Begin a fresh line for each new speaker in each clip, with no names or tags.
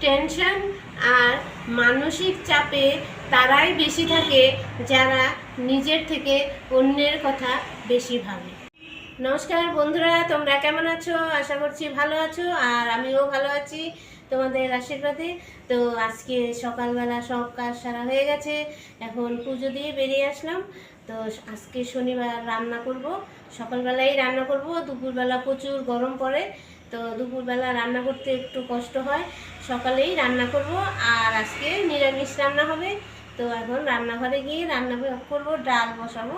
Tension আর মানসিক চাপে তারাই বেশি থাকে যারা নিজের থেকে অন্যের কথা বেশি ভাবে। নমস্কার বন্ধুরা, তোমরা কেমন আছো? আশা করছি ভালো আছো, আর আমিও ভালো আছি তোমাদের আশীর্বাদে। তো আজকে সকালবেলা সব কাজ সারা হয়ে গেছে, এখন পুজো দিয়ে বেরিয়ে আসলাম। তো আজকে শনিবার রান্না করব, সকালবেলাই রান্না করব, দুপুরবেলা প্রচুর গরম পড়ে, তো দুপুরবেলা রান্না করতে একটু কষ্ট হয়, সকালেই রান্না করব, আর আজকে নিরামিষ রান্না হবে। তো এখন রান্নাঘরে গিয়ে রান্না করব, ডাল বসাবো।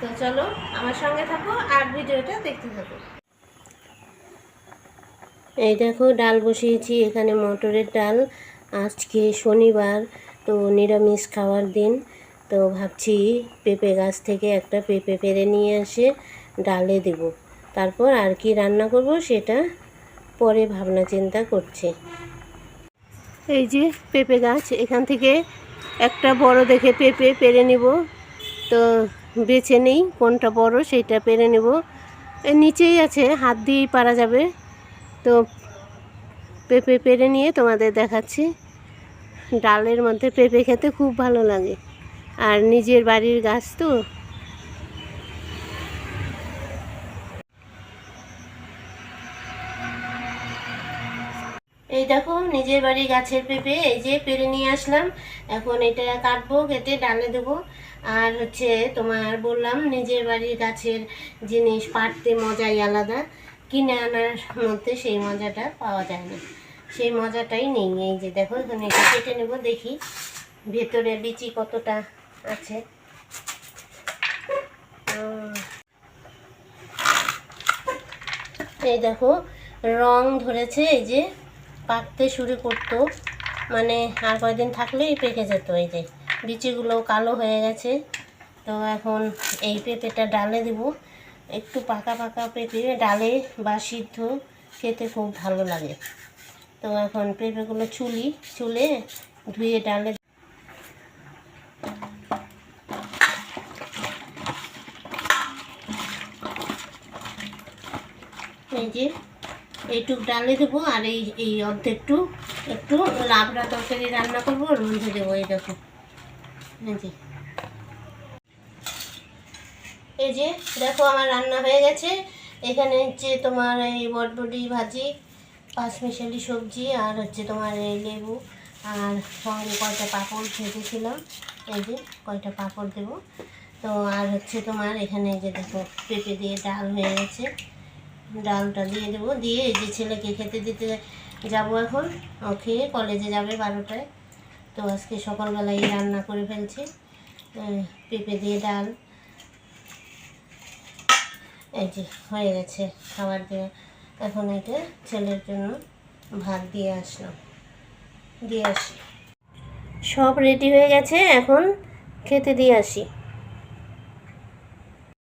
তো চলো আমার সঙ্গে থাকো আর ভিডিওটা দেখতে থাকো। এই দেখো, ডাল বসিয়েছি, এখানে মটরের ডাল। আজকে শনিবার, তো নিরামিষ খাওয়ার দিন। তো ভাবছি পেঁপে গাছ থেকে একটা পেঁপে পেরে নিয়ে এসে ডালে দেব। তারপর আর কি রান্না করব সেটা পরে ভাবনা চিন্তা করছি। এই যে পেঁপে গাছ, এখান থেকে একটা বড় দেখে পেঁপে পেরে নেব। তো বেছে নেই, কোনটা বড় সেটা পেরে নেব। নিচেই আছে, হাত দিয়েই পারা যাবে। তো পেঁপে পেরে নিয়ে তোমাদের দেখাচ্ছি। ডালের মধ্যে পেঁপে খেতে খুব ভালো লাগে। আর নিজের বাড়ির গাছ তো। এই দেখো, নিজের বাড়ি গাছের পেঁপে, এই যে পেরে নিয়ে আসলাম। এখন এটা কাটবো, কেটে ডালে দেবো। আর হচ্ছে তোমার বললাম, নিজের বাড়ির গাছের জিনিস পাড়তে মজাই আলাদা। কিনে আনার মধ্যে সেই মজাটা পাওয়া যায় না। সেই মজাটাই নেই। এই যে দেখো, এখানে এটা কেটে নেব, দেখি ভেতরে বিচি কতটা আছে। এই দেখো, রং ধরেছে, এই যে পাকতে শুরু করতো মানে আর কয়েকদিন থাকলেই পেকে যেত এই যে। বিচিগুলো কালো হয়ে গেছে, তো এখন এই পেঁপেটা ডালে দিব। একটু পাকা পাকা পেঁপে, ডালে বা সিদ্ধ, খেতে খুব ভালো লাগে। তো এখন পেঁপেগুলো চুলি চুলে ধুয়ে ডালে এই যে এইটুক ডালে দেবো আর এই এই অর্ধেকটু একটু লাবড়া তরকারি রান্না করব রুঁধে দেবো এই দেখো যে। এই যে, দেখো আমার রান্না হয়ে গেছে। এখানে হচ্ছে তোমার এই বটবটি ভাজি পাঁচমিশালি সবজি, আর হচ্ছে তোমার এই লেবু, আর সঙ্গে কয়টা পাঁপড় ভেজেছিলাম। এই যে, কয়টা পাঁপড় দেবো। তো আর হচ্ছে তোমার এখানে যে দেখো, পেঁপে দিয়ে ডাল হয়ে গেছে। ডালটা দিয়ে দেবো। দিয়ে এই যে ছেলেকে খেতে দিতে যাব এখন। ও খেয়ে কলেজে যাবে বারোটায়। তো আজকে সকালবেলায় রান্না করে ফেলছি। পেঁপে দিয়ে ডাল। এই যে, হয়ে গেছে খাবার দেওয়া এখন এটা ছেলের জন্য ভাত দিয়ে আসলাম। দিয়ে আসি। সব রেডি হয়ে গেছে, এখন খেতে দিয়ে আসি।